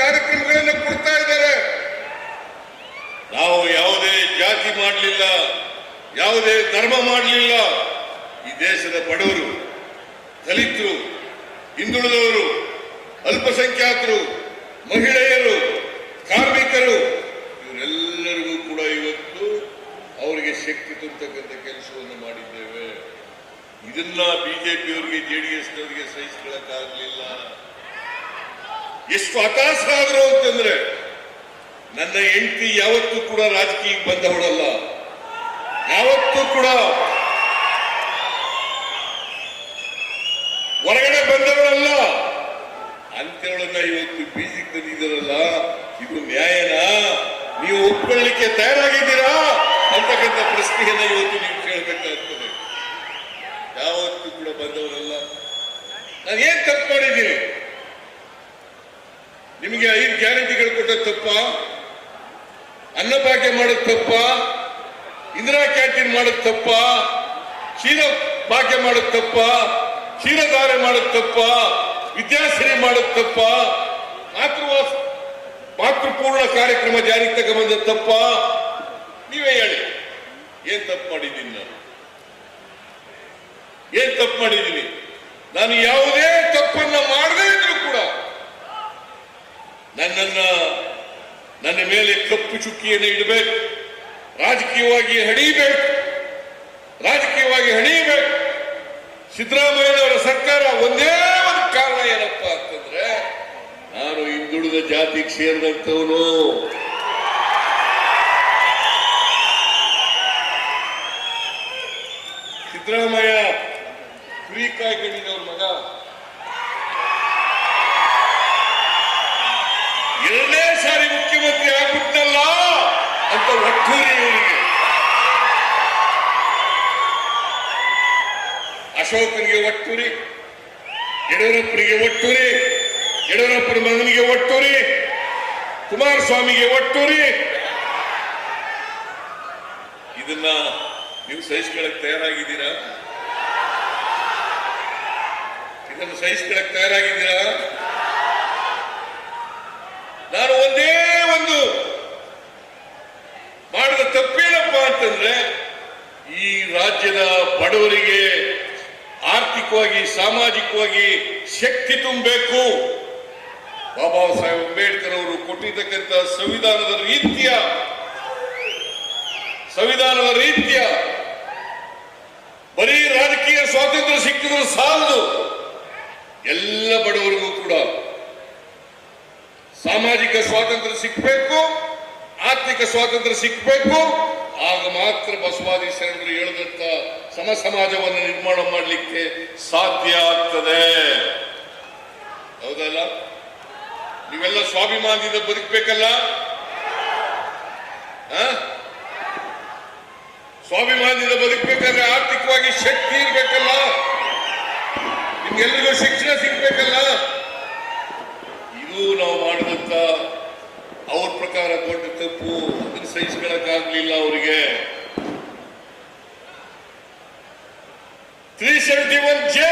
ಕಾರ್ಯಕ್ರಮಗಳನ್ನು ಕೊಡ್ತಾ ಇದ್ದಾರೆ. ನಾವು ಯಾವುದೇ ಜಾತಿ ಮಾಡಲಿಲ್ಲ, ಯಾವುದೇ ಧರ್ಮ ಮಾಡಲಿಲ್ಲ. ಈ ದೇಶದ ಬಡವರು, ದಲಿತರು, ಹಿಂದುಳಿದವರು, ಅಲ್ಪಸಂಖ್ಯಾತರು, ಮಹಿಳೆಯರು, ಕಾರ್ಮಿಕರು, ಇವರೆಲ್ಲರಿಗೂ ಕೂಡ ಇವತ್ತು ಅವರಿಗೆ ಶಕ್ತಿ ತುಂಬತಕ್ಕಂಥ ಕೆಲಸವನ್ನು ಮಾಡಿದ್ದೇವೆ. ಇದನ್ನ ಬಿಜೆಪಿಯವರಿಗೆ ಜೆಡಿಎಸ್ನವರಿಗೆ ಸಹಿಸಿಕೊಳ್ಳಕ್ಕಾಗಲಿಲ್ಲ. ಎಷ್ಟು ಹತಾಶ ಆದ್ರು ಅಂತಂದ್ರೆ ನನ್ನ ಹೆಂಡತಿ ಯಾವತ್ತೂ ಕೂಡ ರಾಜಕೀಯಕ್ಕೆ ಬಂದವಳಲ್ಲ ಯಾವತ್ತೂ ಕೂಡ. ಹೊರಗಡೆ ಬಂದವಳಲ್ಲ. ಅಂತೇಳನ್ನ ಇವತ್ತು ಬೀಜಿಗೆ ತಂದಿದ್ದಾರಲ್ಲ, ಇದು ನ್ಯಾಯನಾ? ನೀವು ಒಪ್ಕೊಳ್ಳಿಕ್ಕೆ ತಯಾರಾಗಿದ್ದೀರಾ? ಅಂತಕ್ಕಂಥ ಪ್ರಶ್ನೆಯನ್ನ ಇವತ್ತು ನೀವು ಕೇಳಬೇಕಾಗ್ತದೆ. ಯಾವತ್ತೂ ಕೂಡ ಬಂದವರಲ್ಲ ನಾನು ಏನ್ ತಪ್ಪು ಮಾಡಿದ್ದೀನಿ ನಿಮಗೆ ಐದು ಗ್ಯಾರಂಟಿಗಳು ಕೊಟ್ಟ ತಪ್ಪ. ಅನ್ನಭಾಗ್ಯ ಮಾಡೋದು ತಪ್ಪ. ಇಂದಿರಾ ಕ್ಯಾಂಟೀನ್ ಮಾಡೋದು ತಪ್ಪ. ಕ್ಷೀರ ಭಾಗ್ಯ ಮಾಡೋದು ತಪ್ಪ. ಕ್ಷೀರಧಾರೆ ಮಾಡೋದು ತಪ್ಪ. ವಿದ್ಯಾಶ್ರೀ ಮಾಡೋದು ತಪ್ಪ. ಮಾತೃವಾಸ ಮಾತೃಪೂರ್ಣ ಕಾರ್ಯಕ್ರಮ ಜಾರಿಗೆ ತಗೊಂಬಂದ ತಪ್ಪ. ನೀವೇ ಹೇಳಿ. ಏನ್ ತಪ್ಪು ಮಾಡಿದ್ದೀನಿ ನಾನು? ಏನ್ ತಪ್ಪು ಮಾಡಿದ್ದೀನಿ? ನಾನು ಯಾವುದೇ ತಪ್ಪನ್ನ ಮಾಡದೇ ಇದ್ರು ಕೂಡ ನನ್ನನ್ನ ನನ್ನ ಮೇಲೆ ಕಪ್ಪು ಚುಕ್ಕಿಯನ್ನು ಇಡಬೇಕು. ರಾಜಕೀಯವಾಗಿ ಹಣಿಬೇಕು. ರಾಜಕೀಯವಾಗಿ ಹಣಿಬೇಕು. ಸಿದ್ದರಾಮಯ್ಯನವರ ಸರ್ಕಾರ ಒಂದೇ ಒಂದು ಕಾರಣ ಏನಪ್ಪ ಅಂತಂದ್ರೆ, ನಾನು ಹಿಂದುಳಿದ ಜಾತಿಗೆ ಸೇರಿದಂಥವನು ಸಿದ್ದರಾಮಯ್ಯ, ಫ್ರೀ ಕಾಯ್ಕೊಂಡಿದ್ದವ್ರ ಮಗ. ಮುಖ್ಯಮಂತ್ರಿ ಆಗ್ಬಿಟ್ನಲ್ಲ ಅಂತ ಒಟ್ಟೂರಿ ಇವರಿಗೆ. ಅಶೋಕನಿಗೆ ಒಟ್ಟೂರಿ, ಯಡಿಯೂರಪ್ಪನಿಗೆ ಒಟ್ಟೂರಿ, ಯಡಿಯೂರಪ್ಪನ ಮಗನಿಗೆ ಒಟ್ಟೂರಿ, ಕುಮಾರಸ್ವಾಮಿಗೆ ಒಟ್ಟೂರಿ. ಇದನ್ನ ನೀವು ಸಹಿಸ್ಕೊಳ್ಳಕ್ ತಯಾರಾಗಿದ್ದೀರಾ? ಇದನ್ನು ಸಹಿಸ್ಕೊಳ್ಳಕ್ ತಯಾರಾಗಿದ್ದೀರಾ? ನಾನು ಒಂದೇ ಒಂದು ಮಾಡಿದ ತಪ್ಪೇನಪ್ಪ ಅಂತಂದ್ರೆ, ಈ ರಾಜ್ಯದ ಬಡವರಿಗೆ ಆರ್ಥಿಕವಾಗಿ, ಸಾಮಾಜಿಕವಾಗಿ ಶಕ್ತಿ ತುಂಬಬೇಕು. ಬಾಬಾ ಸಾಹೇಬ್ ಅಂಬೇಡ್ಕರ್ ಅವರು ಕೊಟ್ಟಿರ್ತಕ್ಕಂಥ ಸಂವಿಧಾನದ ರೀತಿಯ ಸಂವಿಧಾನದ ರೀತಿಯ, ಬರೀ ರಾಜಕೀಯ ಸ್ವಾತಂತ್ರ್ಯ ಸಿಕ್ಕಿದ್ರು ಸಾಲದು. ಎಲ್ಲ ಬಡವರಿಗೂ ಕೂಡ ಸಾಮಾಜಿಕ ಸ್ವಾತಂತ್ರ್ಯ ಸಿಕ್ಕಬೇಕು ಆರ್ಥಿಕ ಸ್ವಾತಂತ್ರ್ಯ ಸಿಕ್ಕಬೇಕು ಆಗ ಮಾತ್ರ ಬಸವಾದಿ ಶರಣರು ಹೇಳಿದಂತ ಸಮ ಸಮಾಜವನ್ನು ನಿರ್ಮಾಣ ಮಾಡಲಿಕ್ಕೆ ಸಾಧ್ಯ ಆಗ್ತದೆ. ಹೌದಲ್ಲ? ನೀವೆಲ್ಲ ಸ್ವಾಭಿಮಾನದಿಂದ ಬದುಕಬೇಕಲ್ಲ? ಸ್ವಾಭಿಮಾನದಿಂದ ಬದುಕಬೇಕಾದ್ರೆ ಆರ್ಥಿಕವಾಗಿ ಶಕ್ತಿ ಇರಬೇಕಲ್ಲ? ನಿಮ್ಗೆಲ್ರಿಗೂ ಶಿಕ್ಷಣ ಸಿಗ್ಬೇಕಲ್ಲ ಇದು ನಾವು ಮಾಡಿದಂತ ಅವ್ರ ಪ್ರಕಾರ ದೊಡ್ಡ ತಪ್ಪು ಸಹಿಸ್ಕೊಳಕ್ಕಾಗ್ಲಿಲ್ಲ ಅವರಿಗೆ. Three seventy one J